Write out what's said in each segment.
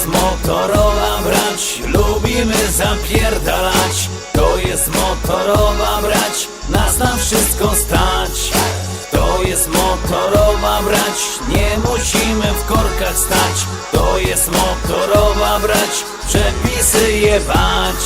jest motorowa brać, lubimy zapierdalać. To jest motorowa brać, nas na wszystko stać. Jest motorowa brać, nie musimy w korkach stać. To jest motorowa brać, przepisy jebać.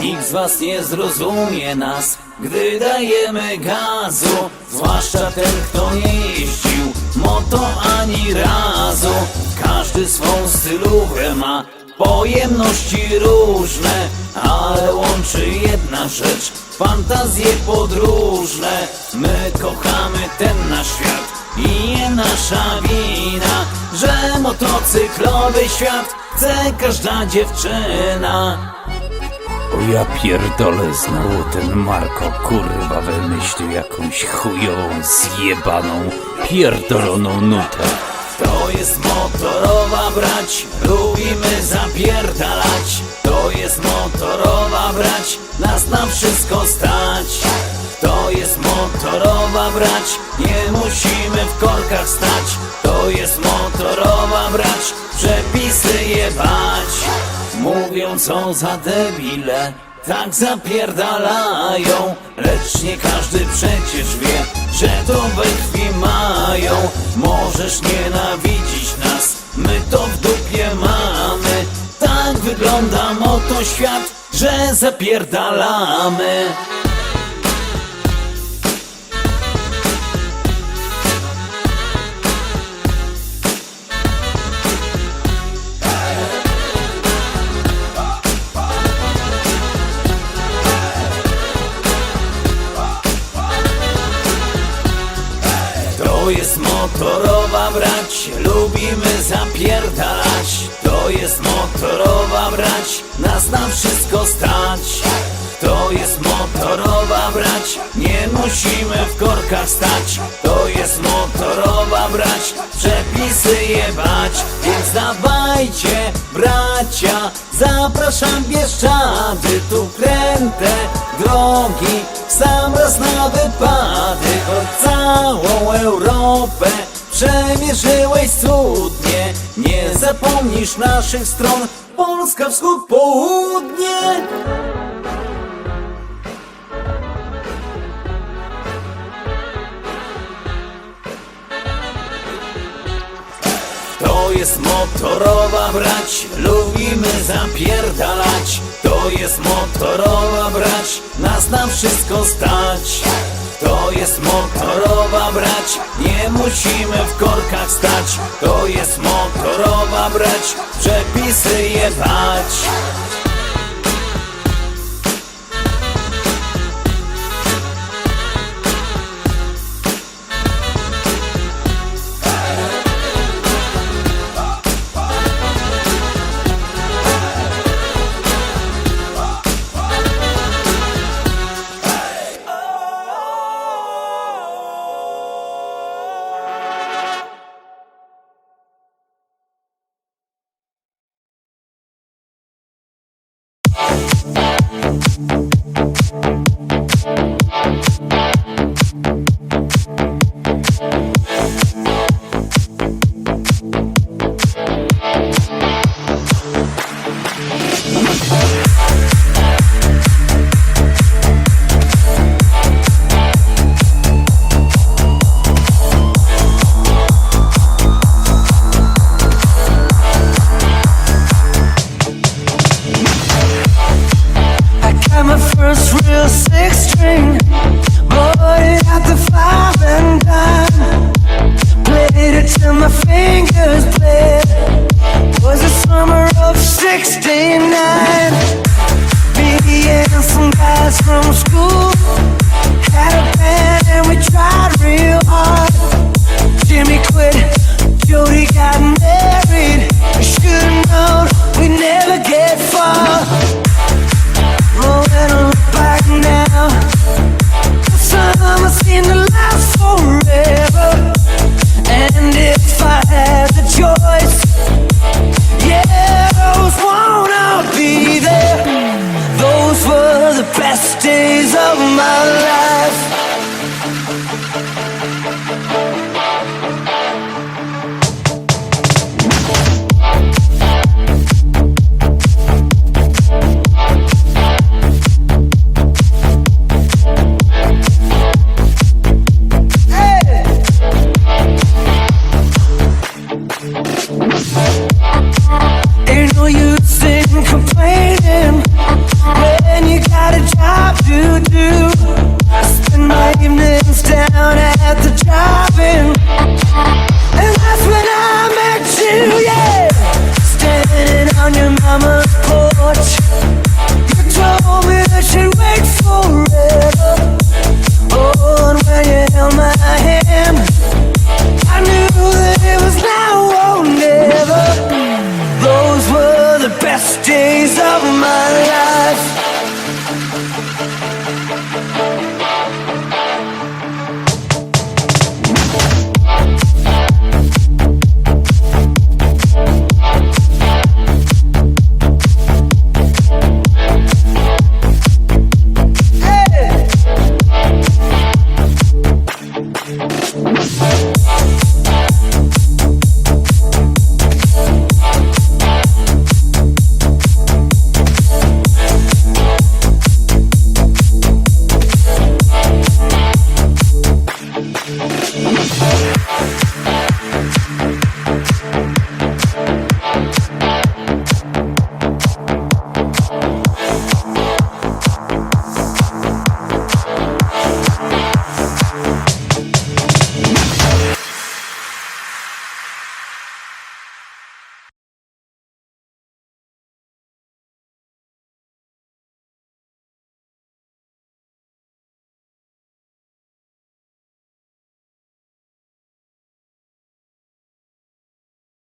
Nikt z was nie zrozumie nas, gdy dajemy gazu. Zwłaszcza ten, kto nie jeździł moto ani razu. Każdy swą stylówę ma, pojemności różne, ale łączy jedna rzecz, fantazje podróżne. My kochamy ten nasz świat i nie nasza wina, że motocyklowy świat chce każda dziewczyna. O ja pierdolę znowu ten Marko kurwa wymyślił jakąś chujową, zjebaną, pierdoloną nutę. To jest motorowa brać, lubimy zapierdalać. To jest motorowa brać, nas na wszystko stać. To jest motorowa brać, nie musimy w korkach stać. To jest motorowa brać, przepisy jebać. Mówią co za debile, tak zapierdalają Lecz nie każdy przecież wie, że to we krwi mają. Możesz nienawidzić nas, my to w dupie mamy. Tak wygląda moto świat, że zapierdalamy motorowa brać, lubimy zapierdalać. To jest motorowa brać, nas na wszystko stać. To jest motorowa brać, nie musimy w korkach stać. To jest motorowa brać, przepisy jebać. Więc dawajcie bracia, zapraszam Bieszczady Tu kręte drogi, sam raz na wypady całą Europę przemierzyłeś cudnie Nie zapomnisz naszych stron. Polska, wschód, południe. To jest motorowa brać, lubimy zapierdalać. To jest motorowa brać, nas na wszystko stać To jest motorowa brać, nie musimy w korkach stać. To jest motorowa brać, przepisy jebać I 16